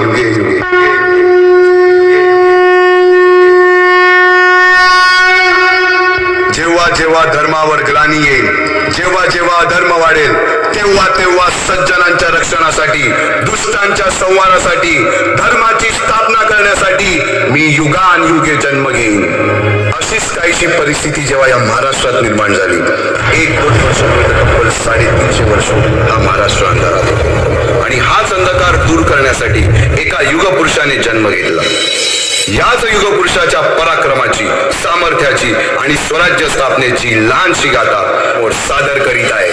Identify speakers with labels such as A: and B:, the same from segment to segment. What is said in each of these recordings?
A: युगे युगे जेव्हा जेव्हा धर्मावर ग्लानी येईल जेव्हा जेव्हा अधर्म वाढेल तेव्हा तेव्हा सज्जनांच्या रक्षणासाठी दुष्टांच्या संवारासाठी धर्माची स्थापना करण्यासाठी मी युगान युगे जन्म घेईन. अशीच काहीशी परिस्थिती जेव्हा या महाराष्ट्रात निर्माण झाली. एक दोन वर्ष तब्बल साडेतीनशे वर्ष हा महाराष्ट्र अंधारात होता. आणि हाच अंधकार दूर करण्यासाठी एका युगपुरुषाने जन्म घेतला. याच युगपुरुषाच्या पराक्रमाची सामर्थ्याची आणि स्वराज्य स्थापनेची लहानशी गाथा सादर करीत आहे.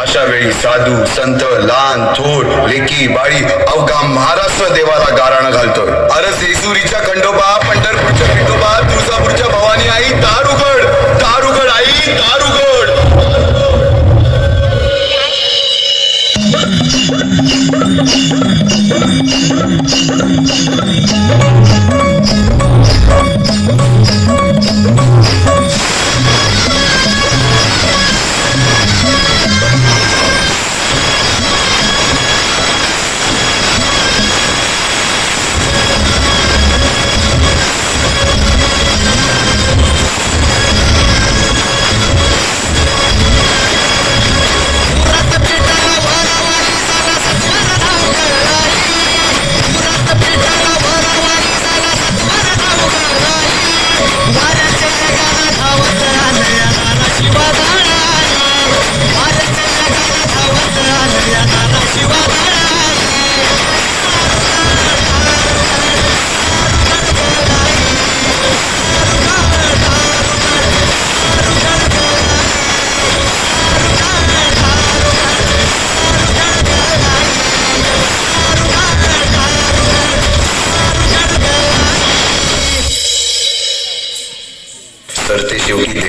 A: अशा वेळी साधू संत लहान थोर लेकी बाळी अवघा महाराष्ट्र देवाला गाराणं घालतोय. अरे जेजुरीच्या खंडोबा पंढरपूरच्या विठोबा तुळजापूरच्या भवानी आई दार उघड दार उघड आई दार उघड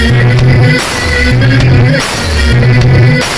B: Thank you.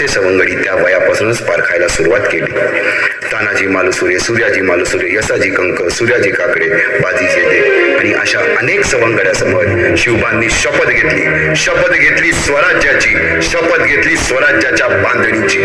A: असे सवंगडी त्या वयापासूनच पारखायला सुरुवात केली. तानाजी मालुसुरे सूर्याजी मालुसुरे यसाजी कंक सूर्याजी काकडे बाजी जेदे आणि अशा अनेक सवंगड्यासमोर शिवबांनी शपथ घेतली. शपथ घेतली स्वराज्याची शपथ घेतली स्वराज्याच्या बांधणीची.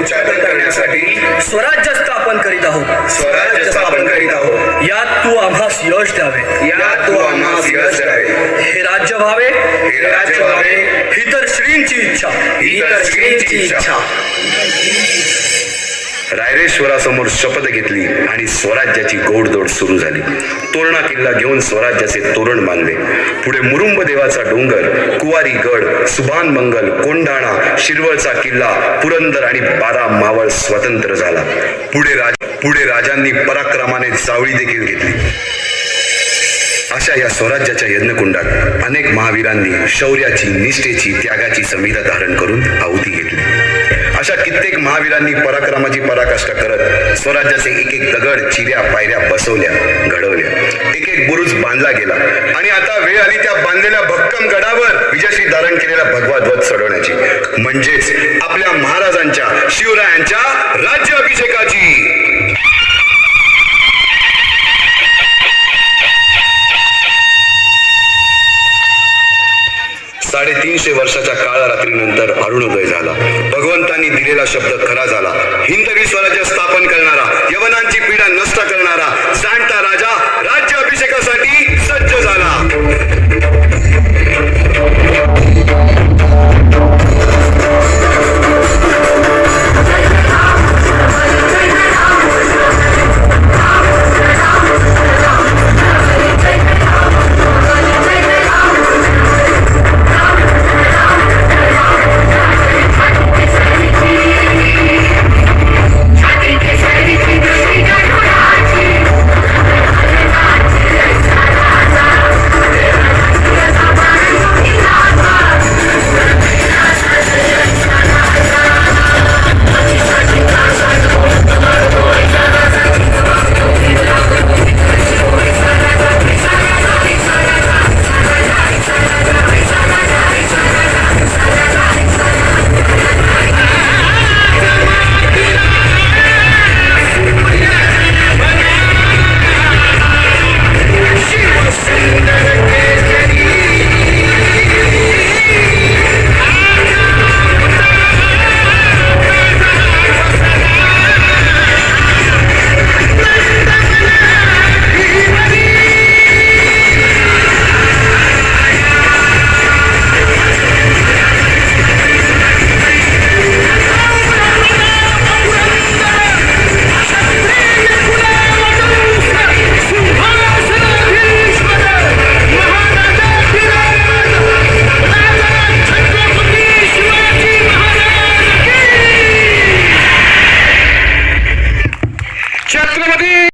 C: उच्चाटन करण्यासाठी
D: स्वराज्य स्थापन करीत आहोत.
C: स्वराज्य स्थापन करीत आहोत.
D: यात तू आम्हास यश द्यावे.
C: यात तू आम्हास यश द्यावे.
D: हे राज्य व्हावे.
C: हे राज्य व्हावे.
D: ही तर श्रींची इच्छा.
C: ही तर श्रींची इच्छा.
A: रायरेश्वरासमोर शपथ घेतली आणि स्वराज्याची गोडदोड सुरू झाली. तोरणा किल्ला घेऊन स्वराज्याचे तोरण बांधले. पुढे मुरुंब देवाचा डोंगर कुवारी गड सुभान मंगल कोंढाणा शिरवळचा किल्ला पुरंदर आणि बारा मावळ स्वतंत्र झाला. पुढे राज पुढे राजांनी पराक्रमाने चावळी देखील घेतली. अशा या स्वराज्याच्या यज्ञकुंडात अनेक महावीरांनी शौर्याची निष्ठेची त्यागाची संविधा धारण करून आहुती घेतली. अशा कित्येक महावीरांनी पराक्रमाची पराकाष्ठा करत स्वराज्याचे एक एक दगड चिऱ्या पायऱ्या बसवल्या घडवल्या. एक एक बुरुज बांधला गेला. आणि आता वेळ आली त्या बांधलेल्या भक्कम गडावर विजयश्री धारण केलेला भगवा ध्वज चढवण्याची. म्हणजेच आपल्या महाराजांच्या शिवरायांच्या